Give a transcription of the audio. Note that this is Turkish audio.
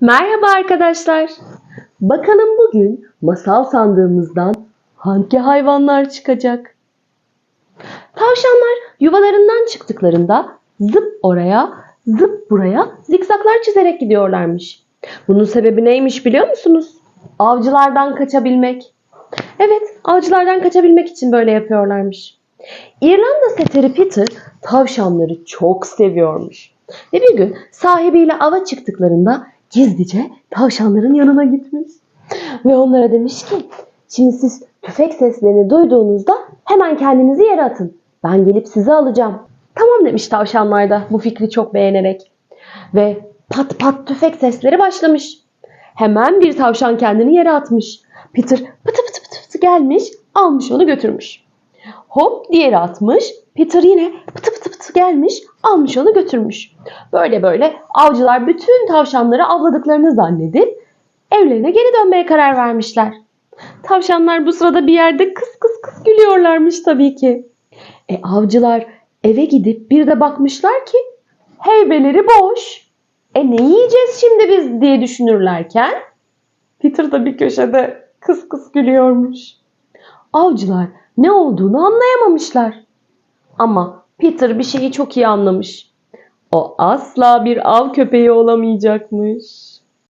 Merhaba arkadaşlar. Bakalım bugün masal sandığımızdan hangi hayvanlar çıkacak? Tavşanlar yuvalarından çıktıklarında zıp oraya, zıp buraya zikzaklar çizerek gidiyorlarmış. Bunun sebebi neymiş biliyor musunuz? Avcılardan kaçabilmek. Evet, avcılardan kaçabilmek için böyle yapıyorlarmış. İrlanda seteri Peter tavşanları çok seviyormuş. Ve bir gün sahibiyle ava çıktıklarında gizlice tavşanların yanına gitmiş. Ve onlara demiş ki şimdi siz tüfek seslerini duyduğunuzda hemen kendinizi yere atın. Ben gelip sizi alacağım. Tamam demiş tavşanlar da bu fikri çok beğenerek. Ve pat pat tüfek sesleri başlamış. Hemen bir tavşan kendini yere atmış. Peter pıtı pıtı pıtı pıtı gelmiş almış onu götürmüş. Hop diğeri atmış. Peter yine pıtı pıtı pıtı gelmiş almış onu götürmüş. Böyle böyle avcılar bütün tavşanları avladıklarını zannedip evlerine geri dönmeye karar vermişler. Tavşanlar bu sırada bir yerde kıs kıs kıs gülüyorlarmış tabii ki. E avcılar eve gidip bir de bakmışlar ki heybeleri boş. E ne yiyeceğiz şimdi biz diye düşünürlerken Peter da bir köşede kıs kıs gülüyormuş. Avcılar ne olduğunu anlayamamışlar. Ama Peter bir şeyi çok iyi anlamış. O asla bir av köpeği olamayacakmış.